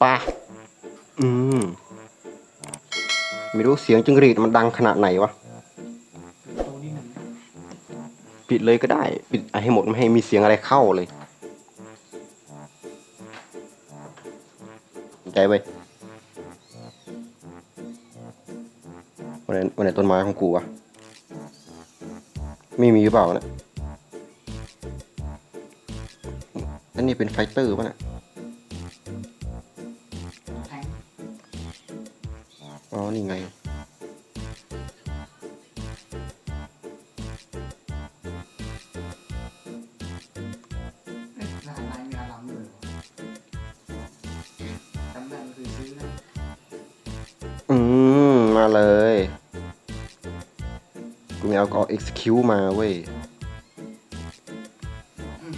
ไปอืม ไม่รู้เสียงจิงหรีดมันดังขนาดไหนวะตรงนี้หนึ่งปิดเลยก็ได้ ปิดให้หมดไม่ให้มีเสียงอะไรเข้าเลยใจไว้ยวันไหนวันไหนต้นไม้ของกูวะ ไม่มีหรือเปล่านะนั่นนี่เป็นไฟเตอร์ป่ะนะ ไงเอ๊ะรหัสไลน์มีอารัมอยู่จำได้มันคือซื้อนะอืม มาเลย กูมีเอาเอ execute มาเว้ย อื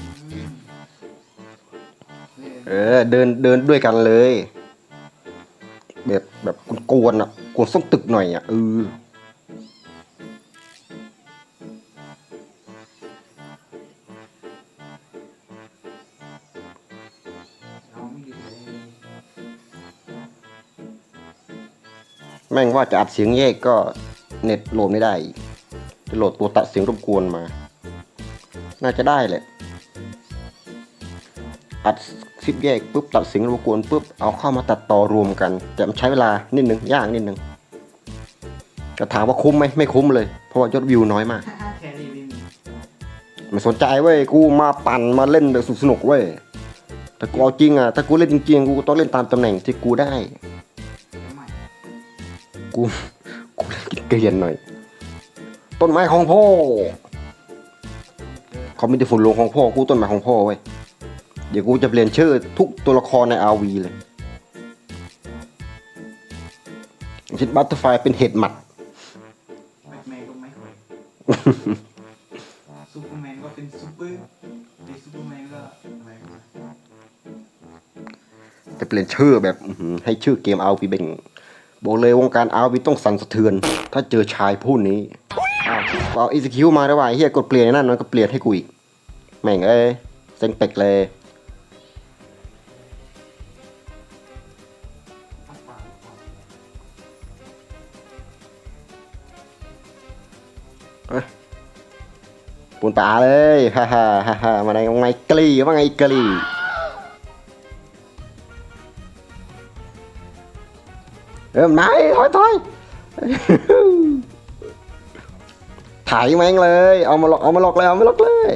มเออ เดินเดินด้วยกันเลย แบบแบบกวนๆอะ กวนส้มตึกหน่อยอะเออแม่งว่าจะอัดเสียงแยกก็เน็ตโหลดไม่ได้จะโหลดตัวตัดเสียงรบกวนมา น่าจะได้แหละ อัด คลิปแยกปุ๊บตัดเสียงรบกวนปุ๊บเอาเข้ามาตัดต่อรวมกัน แต่มันใช้เวลานิดนึงยากนิดนึงจะถามว่าคุ้มไหมไม่คุ้มเลย เพราะว่ายอดวิวน้อยมากไม่สนใจเว้ยกูมาปั่นมาเล่นแบบสนุกเว้ยแต่กูเอาจริงอะถ้ากูเล่นจริงๆกูต้องเล่นตามตำแหน่งที่กูได้กูกูเล่นเกรียนหน่อย ต้นไม้ของพ่อเขาไม่ได้ฝุ่นลงของพ่อกูต้นไม้ของพ่อเว้ย เดี๋ยวกูจะเปลี่ยนชื่อทุกตัวละครในอาวีเลยชิดบัตเตอร์ไฟเป็นเห็ดหมัดแบทแมนก็ไม่ค่อยซูเปอร์แมนก็เป็นซูเปอร์เป็นซูเปอร์แมนก็อะไรวะจะเปลี่ยนชื่อแบบอื้อหือให้ชื่อเกมอาวีเบ่งบอกเลยวงการอาวีต้องสั่นสะเทือน ถ้าเจอชายผู้นี้อ้าวกูเอาอีสคิวมาแล้วว่ะไอ้เฮียกดเปลี่ยนไอ้นั่นมันก็เปลี่ยนให้กูอีกแม่งเอ้ยเซ็งเป็กเลย ปูนป่าเลยฮ่าฮ่าฮ่าฮ่ามาไงไงกลีว่าไงกลีเริ่มไหนถอยถอยถ่ายแม่งเลย เอามาหลอกเอามาหลอกเลยเอามาหลอกเลย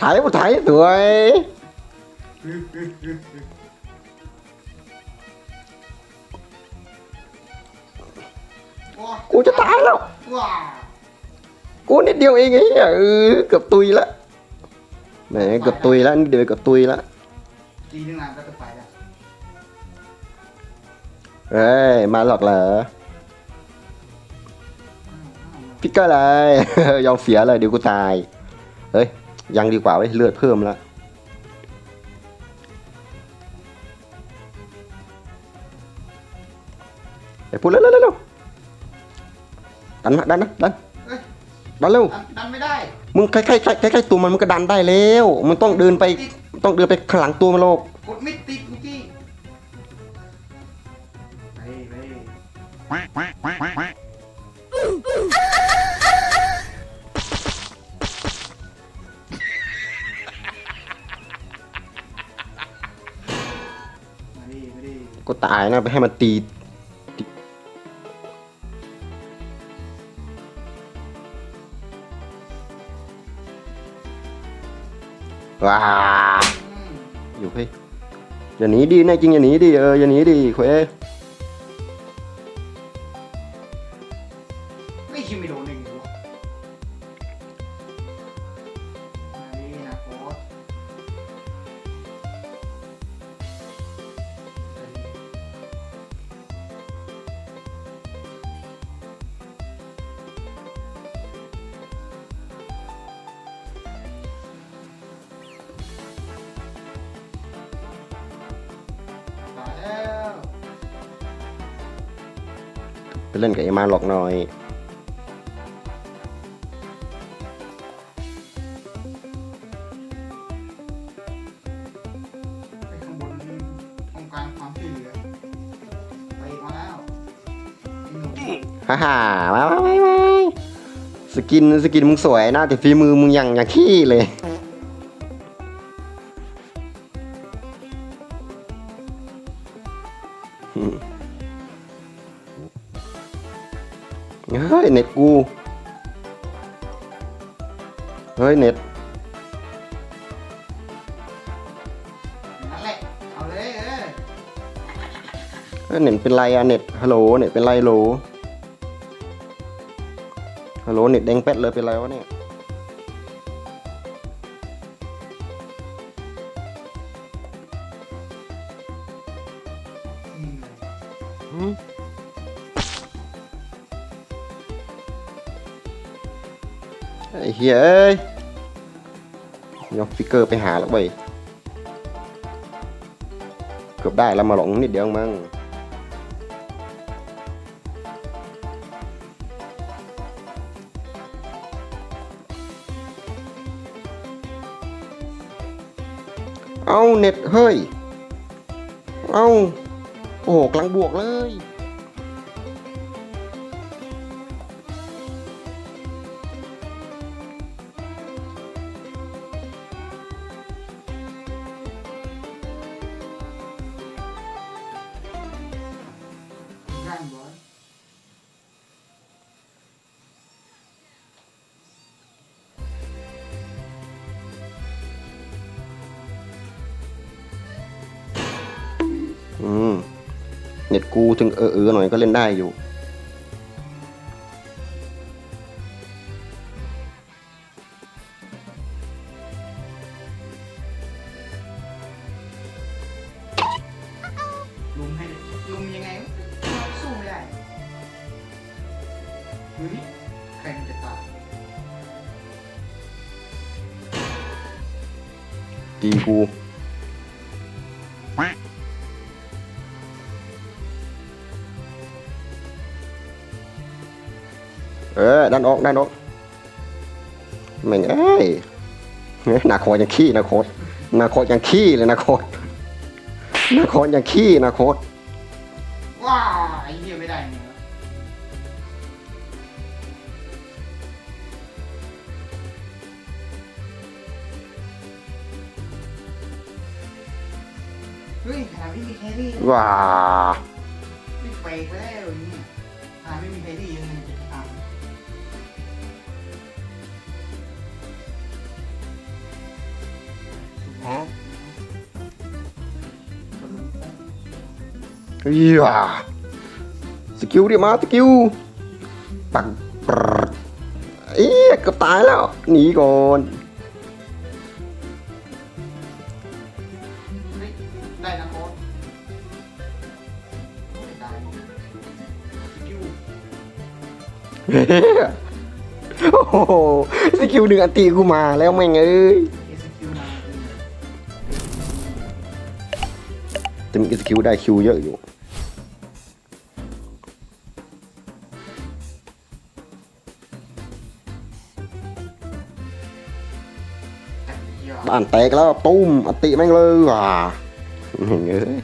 ถ่ายมาถ่ายสวย กูจะตายแล้วว้ากูนิดเดียวเองไอ้เหี้ยเออเกือบตุยละแหมเกือบตุยแล้วนิดเดียวเกือบตุยละตีนึงนานก็จะไปแล้วเฮ้ยมาหลอกเหรออ้าวอ้าวพิกเกอร์เลยยอมเสียเลยเดี๋ยวกูตายเฮ้ยยังดีกว่าไว้ยเลือดเพิ่มแล้วไปพูดเร็วเร็วเร็ว ดันมาดันนะดันเอ้ยดันเร็วดันดันไม่ได้มึงใกล้ใกล้ใกล้ใกล้ใกล้ตัวมันมันก็ดันได้แล้วมึงต้องเดินไปต้องเดินไปข้างหลังตัวมันโลกกดไม่ติดเมื่อกี้ไปไปมาดิมาดิก็ตายนะไปให้มันตีตี ว้าอืมอยู่เฮ้ยอย่าหนีดีแน่จริงอย่าหนีดิเอออย่าหนีดิเว้ ไปเล่นกับไอ้มาหลอกน้อย ไปข้างบนองค์การความช่วยอไปมาแล้วหนุ่มฮ่าฮ่ามาไปไปสกินสกินมึงสวยนะแต่ฝีมือมึงอย่างอย่างขี้เลย อืม เฮ้ยเน็ตกู เฮ้ยเน็ตนั่นแหละ เอาเลยเออเฮ้ยเน็ตเป็นไรอะเน็ตฮัลโหลเน็ตเป็นไรโหลฮัลโหลเน็ตแดงแป๊ดเลยเป็นไรวะเนี่ย ไอ้เฮ้ยเอ้ยยกฟิกเกอร์ไปหาแล้วเว้ยเกือบได้แล้วมาหลงนิดเดียวมั้งเอาเน็ตเฮ้ย เอาโอ้โหกำลังบวกเลย เน็ตกูถึงเออเออหน่อยก็เล่นได้อยู่ ลุมให้ลุมยังไงสู้ไม่ได้เฮ้ยใครมันจะตายตีกู เออดันออกดันออกแม่งเอ้ยเฮ้ยนาโคตยังขี้นาโคตนาโคตยังขี้เลยนาโคตนาโคตยังขี้นาโคตว้าวไอ้เหี้ยไม่ได้เนื้อเฮ้ยขนาดไม่มีแครี่ว้าไม่เฟกแล้วเนี่ยขนาดไม่มีแครี่ยังมันจะทำ อีว้าสกิลดิมาสกิลปังปรดเอ๊ะเกือบตายแล้วหนีก่อนเฮ้ยได้นะโค้ดไม่ได้สกิลเฮ้ยโอ้โหสกิลหนึ่งอันตีกูมาแล้วแม่งเอ้ย จะมีสกิลได้คิวเยอะอยู่จัดยอดบ้านแตกแล้วตุ้มอติแม่งเลยว่ะแม่งเอ้ย